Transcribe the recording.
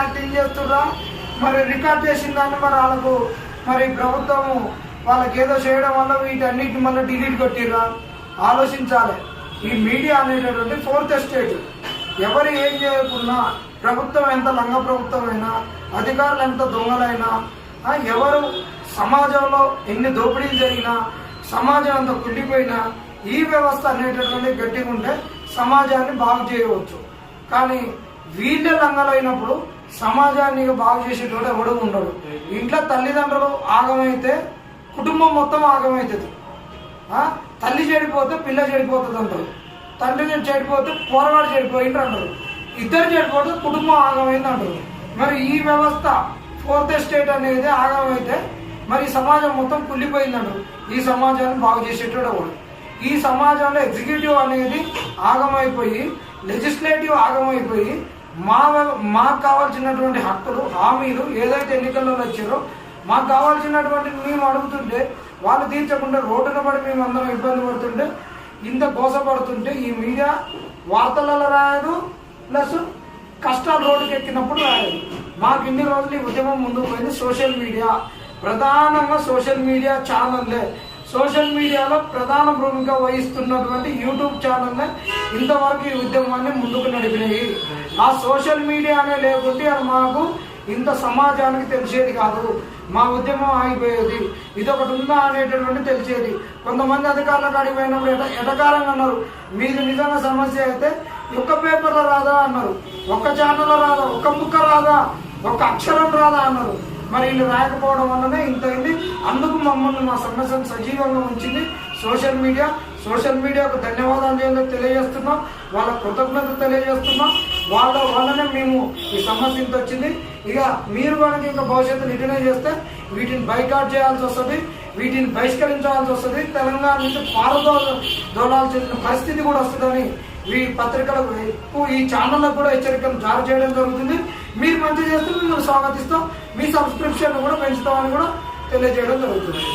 Acting చేస్తుర్రా? మరి record చేసిన దాన్ని మరి వాళ్ళకు మరి ప్రభుత్వము వాళ్ళకి ఏదో చేయడం వల్ల వీటన్నిటిని మళ్ళీ డిలీట్ కొట్టిర్రా? ఆలోచించాలి. ఈ మీడియా అనేటటువంటి ఫోర్త్ ఎస్టేట్. ఎవరు ఏం చేయకున్నా ప్రభుత్వం ఎంత లంగ ప్రభుత్వమైనా అధికారులు ఎంత దొంగలైనా ఎవరు సమాజంలో ఎన్ని దోపిడీలు జరిగినా సమాజం అంత కుళ్ళిపోయినా ఈ వ్యవస్థ అనేటటువంటి గట్టిగా ఉంటే సమాజాన్ని బాగు చేయవచ్చు. కానీ వీళ్ళే లంగలైనప్పుడు సమాజాన్ని బాగు చేసేటోడు ఎవడు ఉండడు. ఇంట్లో తల్లిదండ్రులు ఆగమైతే కుటుంబం మొత్తం ఆగమవుతుంది తల్లి చెడిపోతే పిల్ల చెడిపోతుంది అంటారు తండ్రి చెడిపోతే పోరగాడు చెడిపోయింది అంటారు ఇద్దరు చెడిపోతే కుటుంబం ఆగమైంది అంటారు మరి ఈ వ్యవస్థ ఫోర్త్ స్టేట్ అనేది ఆగమైతే మరి సమాజం మొత్తం కుళ్ళిపోయింది అంటారు ఈ సమాజాన్ని బాగు చేసేటోడు ఎవడు? ఈ సమాజంలో ఎగ్జిక్యూటివ్ అనేది ఆగమైపోయి లెజిస్లేటివ్ ఆగమైపోయి మా మాకు కావాల్సినటువంటి హక్కులు హామీలు ఏదైతే ఎన్నికల్లో వచ్చారో మాకు కావాల్సినటువంటి మేము అడుగుతుంటే వాళ్ళు తీర్చకుండా రోడ్డున పడి మేము అందరం ఇబ్బంది పడుతుంటే ఇంత కోసపడుతుంటే ఈ మీడియా వార్తలలో రాయదు ప్లస్ కష్టాలు రోడ్డుకి ఎక్కినప్పుడు రాయదు. మాకు ఇన్ని రోజులు ఈ ఉద్యమం ముందుకు పోయింది సోషల్ మీడియా. ప్రధానంగా సోషల్ మీడియా ఛానల్లే. సోషల్ మీడియాలో ప్రధాన భూమిక వహిస్తున్నటువంటి యూట్యూబ్ ఛానల్లే ఇంతవరకు ఈ ఉద్యమాన్ని ముందుకు నడిపినాయి. ఆ సోషల్ మీడియానే లేకుంటే అది మాకు ఇంత సమాజానికి తెలిసేది కాదు. మా ఉద్యమం ఆగిపోయేది. ఇది ఒకటి ఉందా అనేటటువంటి తెలిసేది. కొంతమంది అధికారులకు అడిగిపోయినప్పుడు ఎట ఎటకారంగా అన్నారు. మీరు నిజంగా సమస్య అయితే ఒక్క పేపర్లో రాదా అన్నారు. ఒక్క ఛానల్లో రాదా? ఒక్క ముక్క రాదా? ఒక్క అక్షరం రాదా అన్నారు. మరి వీళ్ళు రాయకపోవడం వల్లనే ఇంత అయింది. అందుకు మమ్మల్ని మా సమస్యను సజీవంగా ఉంచింది సోషల్ మీడియా. సోషల్ మీడియాకు ధన్యవాదాలు తెలియజేస్తున్నాం. వాళ్ళ కృతజ్ఞత తెలియజేస్తున్నాం. వాళ్ళ వల్లనే మేము ఈ సమస్య ఇంత వచ్చింది. ఇక మీరు కనుక ఇంకా భవిష్యత్తు నిర్ణయం చేస్తే వీటిని బైకాట్ చేయాల్సి వస్తుంది వీటిని బహిష్కరించాల్సి వస్తుంది. తెలంగాణ నుంచి పారదో దోలాల్సిన పరిస్థితి కూడా వస్తుందని ఈ పత్రికలకు ఎక్కువ ఈ ఛానళ్ళకు కూడా హెచ్చరికలు జారీ చేయడం జరుగుతుంది. మీరు మంచి చేస్తే మిమ్మల్ని స్వాగతిస్తాం. మీ సబ్స్క్రిప్షన్ కూడా పెంచుతామని కూడా తెలియజేయడం జరుగుతుంది.